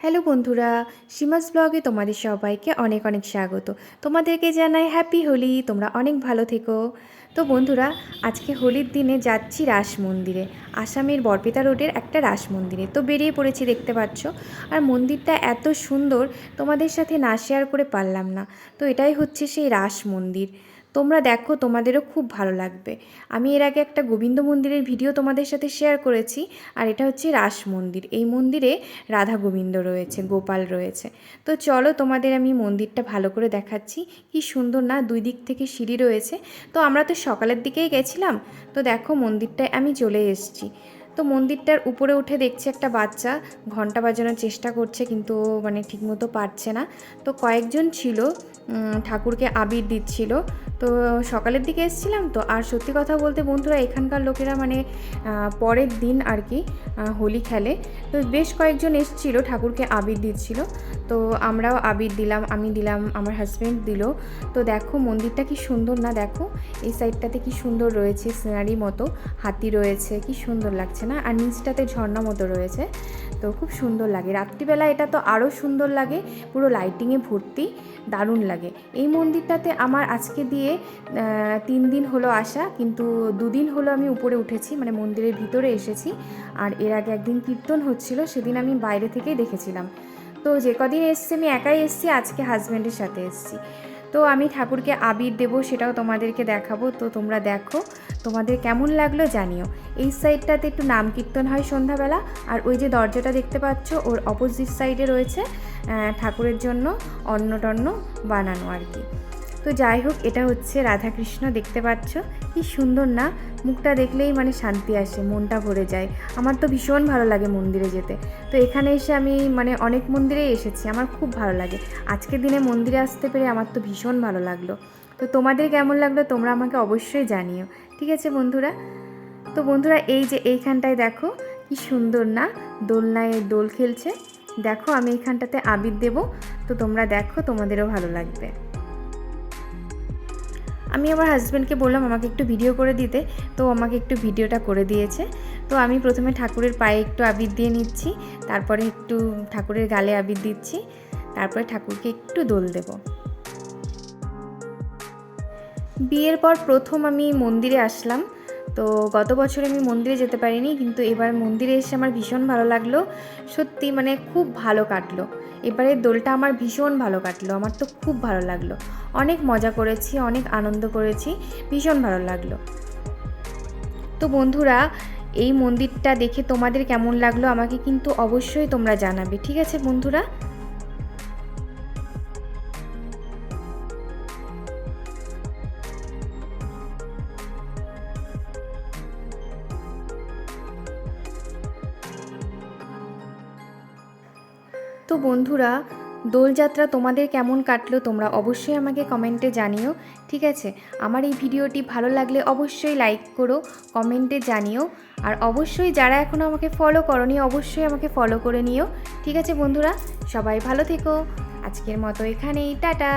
Hello বন্ধুরা, সীমাস ব্লগে তোমাদের সবাইকে অনেক অনেক স্বাগত। তোমাদেরকে জানাই হ্যাপি হোলি তোমরা অনেক ভালো থেকো। তো বন্ধুরা, আজকে হোলির দিনে যাচ্ছি রাস মন্দিরে, আসামের বরপেটা রোডের একটা রাস মন্দিরে। তো বেরিয়ে পড়েছি দেখতে পাচ্ছ, আর মন্দিরটা এত সুন্দর, তোমাদের সাথে না শেয়ার করে পারলাম না। তো এটাই হচ্ছে সেই রাস মন্দির। তোমরা দেখো, তোমাদেরও খুব ভালো লাগবে। আমি এর আগে একটা গোবিন্দ মন্দিরের ভিডিও তোমাদের সাথে শেয়ার করেছি, আর এটা হচ্ছে রাস মন্দির। এই মন্দিরে রাধা গোবিন্দ রয়েছে, গোপাল রয়েছে। তো চলো, তোমাদের আমি মন্দিরটা ভালো করে দেখাচ্ছি। কি সুন্দর না, দুই দিক থেকে সিঁড়ি রয়েছে। তো আমরা তো সকালের দিকেই গেছিলাম। তো দেখো, মন্দিরটায় আমি চলে এসেছি। তো মন্দিরটার উপরে উঠে দেখছি একটা বাচ্চা ঘণ্টা বাজানোর চেষ্টা করছে, কিন্তু মানে ঠিকমতো পারছে না। তো কয়েকজন ছিল ঠাকুরকে আবির দিচ্ছিল। তো সকালের দিকে এসেছিলাম তো, আর সত্যি কথা বলতে বন্ধুরা, এখানকার লোকেরা মানে পরের দিন আর কি হোলি খেলে। তো বেশ কয়েকজন এসেছিল, ঠাকুরকে আবির দিচ্ছিল। তো আমরাও আবির দিলাম, আমি দিলাম, আমার হাজব্যান্ড দিল। তো দেখো মন্দিরটা কি সুন্দর না দেখো? এই সাইডটাতে কি সুন্দর রয়েছে সিনারি মতো, হাতি রয়েছে, কি সুন্দর লাগছে না? আর নিচটাতে ঝর্ণা মতো রয়েছে, তো খুব সুন্দর লাগে। রাত্রিবেলা এটা তো আরও সুন্দর লাগে, পুরো লাইটিংয়ে ভর্তি, দারুণ লাগে। এই মন্দিরটাতে আমার আজকে দিয়ে তিন দিন হলো আসা, কিন্তু দুদিন হলো আমি উপরে উঠেছি মানে মন্দিরের ভিতরে এসেছি। আর এর আগে একদিন কীর্তন হচ্ছিল, সেদিন আমি বাইরে থেকেই দেখেছিলাম। তো যে কদিন এসছি, আমি একাই এসছি, আজকে হাজব্যান্ডের সাথে এসছি। তো আমি ঠাকুরকে আবির দেব, সেটাও তোমাদেরকে দেখাবো। তো তোমরা দেখো, তোমাদের কেমন লাগল জানিও। এই সাইডটাতে একটু নাম কীর্তন হয় সন্ধ্যাবেলা, আর ওই যে দরজাটা দেখতে পাচ্ছ, ওর অপোজিট সাইডে রয়েছে ঠাকুরের জন্য অন্ন টন্ন বানানো আর কি। তো যাই হোক, এটা হচ্ছে রাধাকৃষ্ণ, দেখতে পাচ্ছ? কি সুন্দর না? মুখটা দেখলেই মানে শান্তি আসে, মনটা ভরে যায়। আমার তো ভীষণ ভালো লাগে মন্দিরে যেতে। তো এখানে এসে আমি মানে অনেক মন্দিরেই এসেছি, আমার খুব ভালো লাগে। আজকের দিনে মন্দিরে আসতে পেরে আমার তো ভীষণ ভালো লাগল। তো তোমাদের কেমন লাগল তোমরা আমাকে অবশ্যই জানিও, ঠিক আছে বন্ধুরা? তো বন্ধুরা, এই যে এইখানটায় দেখো, কি সুন্দর না? দোলনায় দোল খেলছে। দেখো, আমি এইখানটাতে আবির দেব। তো তোমরা দেখো, তোমাদেরও ভালো লাগবে। আমি আমার হাজব্যান্ডকে বললাম, আমাকে একটু ভিডিও করে দিতে। তো আমাকে একটু ভিডিওটা করে দিয়েছে। তো আমি প্রথমে ঠাকুরের পায়ে একটু আবির দিয়ে নিচ্ছি, তারপরে একটু ঠাকুরের গালে আবির দিচ্ছি, তারপরে ঠাকুরকে একটু দোল দেব। বিয়ের পর প্রথম আমি মন্দিরে আসলাম। তো গত বছর আমি মন্দিরে যেতে পারিনি, কিন্তু এবার মন্দিরে এসে আমার ভীষণ ভালো লাগল। সত্যি মানে খুব ভালো কাটলো। এবারে দোলটা আমার ভীষণ ভালো কাটলো, আমার তো খুব ভালো লাগল। অনেক মজা করেছি, অনেক আনন্দ করেছি, ভীষণ ভালো লাগল। তো বন্ধুরা, এই মন্দিরটা দেখে তোমাদের কেমন লাগল আমাকে কিন্তু অবশ্যই তোমরা জানাবে, ঠিক আছে বন্ধুরা? তো বন্ধুরা, দোলযাত্রা তোমাদের কেমন কাটলো তোমরা অবশ্যই আমাকে কমেন্টে জানিও, ঠিক আছে? আমার এই ভিডিওটি ভালো লাগলে অবশ্যই লাইক করো কমেন্টে জানিও, আর অবশ্যই যারা এখনও আমাকে ফলো করনি, অবশ্যই আমাকে ফলো করে নিও, ঠিক আছে বন্ধুরা? সবাই ভালো থেকো, আজকের মতো এখানেই, টাটা!